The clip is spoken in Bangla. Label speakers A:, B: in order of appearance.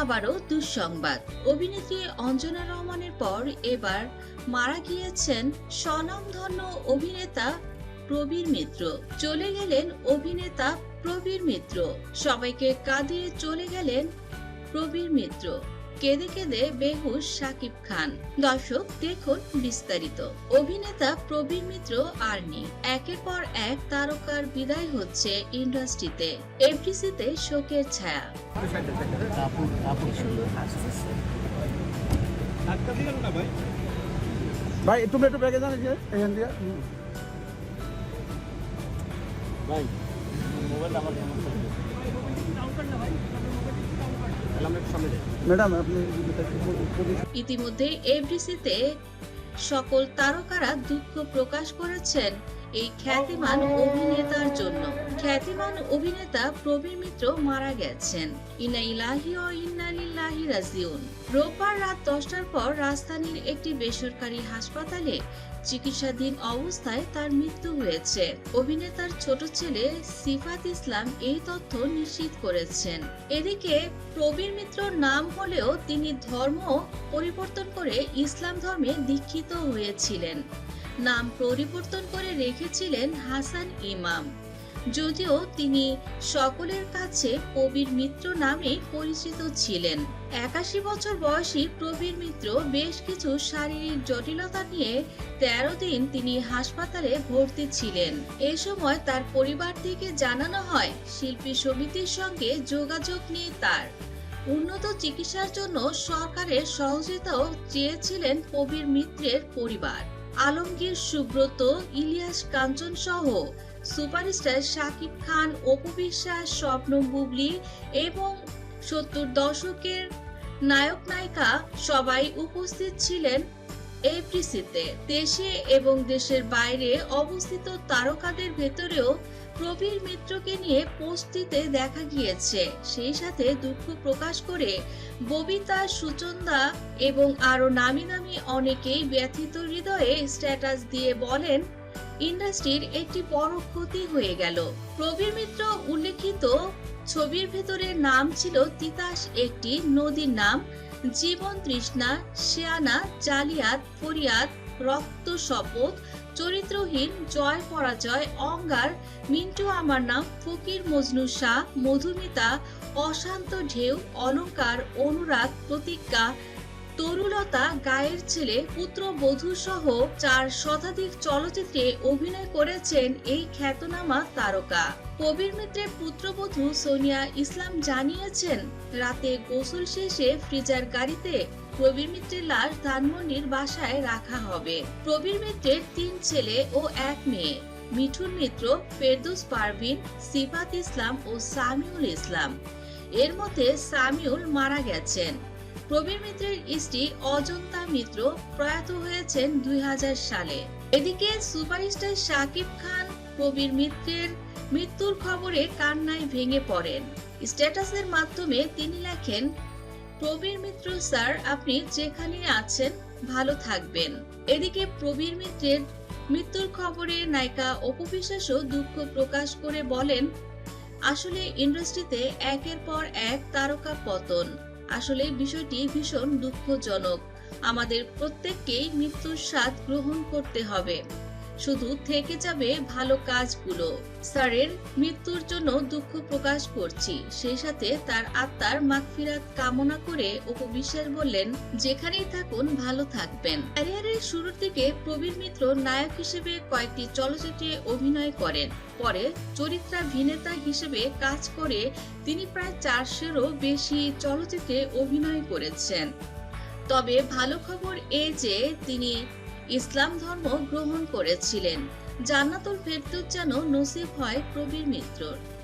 A: আবারও দুঃসংবাদ। অভিনেত্রী অঞ্জনা রহমানের পর এবার মারা গিয়েছেন স্বনামধন্য অভিনেতা প্রবীর মিত্র। চলে গেলেন অভিনেতা প্রবীর মিত্র। সবাইকে কাঁদিয়ে চলে গেলেন প্রবীর মিত্র। কেঁদে কেঁদে বেহুশ সাকিব খান। দর্শক দেখুন বিস্তারিত। অভিনেতা প্রবীর মিত্র আর নেই। একের পর এক তারকার বিদায় হচ্ছে ইন্ডাস্ট্রিতে। এফডিসিতে শোকের ছায়া।
B: ভাই
C: ভাই তুমি একটু ব্যাগে জানো যে এখান হুম।
D: ভাই মোবাইল আমার
C: ম্যাডাম আপনি
A: ইতিমধ্যে এফডিসিতে সকল তারকারা দুঃখ প্রকাশ করেছেন এই খ্যাতিমান অভিনেতার জন্য। খ্যাতিমান অভিনেতা প্রবীর মিত্র মারা গেছেন। ইনা ইলাহি ও ইন্না লিল্লাহি রাজিউন। রোববার রাত দশটার পর রাজধানীর একটি বেসরকারি হাসপাতালে চিকিৎসাধীন অবস্থায় তার মৃত্যু হয়েছে। অভিনেতার ছোট ছেলে সিফাত ইসলাম এই তথ্য নিশ্চিত করেছেন। এদিকে প্রবীর মিত্র নাম হলেও তিনি ধর্ম পরিবর্তন করে ইসলাম ধর্মে দীক্ষিত হয়েছিলেন। নাম পরিবর্তন করে রেখেছিলেন হাসান ইমাম। যদিও তিনি সকলের কাছে প্রবীর মিত্র নামে পরিচিত ছিলেন। একাশি বছর বয়সী প্রবীর মিত্র বেশ কিছু শারীরিক জটিলতা নিয়ে তেরো দিন তিনি হাসপাতালে ভর্তি ছিলেন। এ সময় তার পরিবার থেকে জানানো হয়, শিল্পী সমিতির সঙ্গে যোগাযোগ নিয়ে তার। উন্নত চিকিৎসার জন্য সরকারের সহযোগিতাও চেয়েছিলেন প্রবীর মিত্রের পরিবার। আলমগীর সুব্রত, ইলিয়াস কাঞ্চন সহ সুপারস্টার শাকিব খান, অপু বিশ্বাস স্বপ্নম বুবলি এবং সত্তর দশকের নায়ক নায়িকা সবাই উপস্থিত ছিলেন এফডিসিতে। দেশে এবং দেশের বাইরে অবস্থিত তারকাদের ভেতরেও প্রবীর মিত্রকে নিয়ে পোস্ট দিতে দেখা গিয়েছে। সেই সাথে দুঃখ প্রকাশ করে ববিতা, সুচন্দা এবং আরও নামি নামি অনেকেই ব্যথিত হৃদয়ে স্ট্যাটাস দিয়ে বলেন ইন্ডাস্ট্রির একটি বড় ক্ষতি হয়ে গেল। প্রবীর মিত্র উল্লেখিত ছবির ভেতরে নাম ছিল তিতাস একটি, নদীর নাম জীবন তৃষ্ণা, শিয়ানা, জালিয়াত, ফরিয়াদ, রক্ত শপথ, চরিত্রহীন, জয় পরাজয়, অঙ্গার, মিন্টু আমার নাম, ফকির মজনু শাহ, মধুমিতা, অশান্ত ঢেউ, অলঙ্কার, অনুরাগ, প্রতিজ্ঞা তরুলতা গায়ের ছেলে, পুত্র পুত্রবধূ সহ চার শতাধিক চলচ্চিত্রে অভিনয় করেছেন এই খ্যাতনামা তারকা। কবির মিত্রের পুত্রবধূ সোনিয়া ইসলাম জানিয়েছেন, রাতে গোসল শেষে ফ্রিজার গাড়িতে প্রবীর মিত্রের লাশ ধানমন্ডির বাসায় রাখা হবে। প্রবীর মিত্রের তিন ছেলে ও এক মেয়ে। মিঠুন মিত্র, ফেরদৌস পারভিন, সিফাত ইসলাম ও সামিউল ইসলাম। এর মধ্যে সামিউল মারা গেছেন। প্রবীর মিত্রের স্ত্রী অজন্তা মিত্র প্রয়াত হয়েছেন দুই হাজার সালে। এদিকে সুপারস্টার শাকিব খান প্রবীর মিত্রের মৃত্যুর খবরে কান্নায় ভেঙে পড়েন। স্ট্যাটাসের মাধ্যমে তিনি লেখেন, প্রবীর মিত্র, স্যার, আপনি যেখানে আছেন, ভালো থাকবেন। এদিকে প্রবীর মিত্রের মৃত্যুর খবরে নায়িকা অপু বিশ্বাসও দুঃখ প্রকাশ করে বলেন, আসলে ইন্ডাস্ট্রিতে একের পর এক তারকা পতন। আসলে বিষয়টি ভীষণ দুঃখজনক। আমাদের প্রত্যেককেই মৃত্যুর স্বাদ গ্রহণ করতে হবে। শুধু থেকে যাবে ভালো কাজগুলো। স্যারের মৃত্যুর জন্য দুঃখ প্রকাশ করছি। সেই সাথে তার আত্মার মাগফিরাত কামনা করে অপু বিশ্বাস বললেন, যেখানেই থাকুন, ভালো থাকবেন। ক্যারিয়ারের শুরুর দিকে প্রবীর মিত্র নায়ক হিসেবে কয়েকটি চলচ্চিত্রে অভিনয় করেন। পরে চরিত্রাভিনেতা হিসেবে কাজ করে তিনি প্রায় চারশোরও বেশি চলচ্চিত্রে অভিনয় করেছেন। তবে ভালো খবর এ যে, তিনি ইসলাম ধর্ম গ্রহণ করেছিলেন। জান্নাতুল ফেরদৌস যেন নসিব হয় প্রবীর মিত্রর।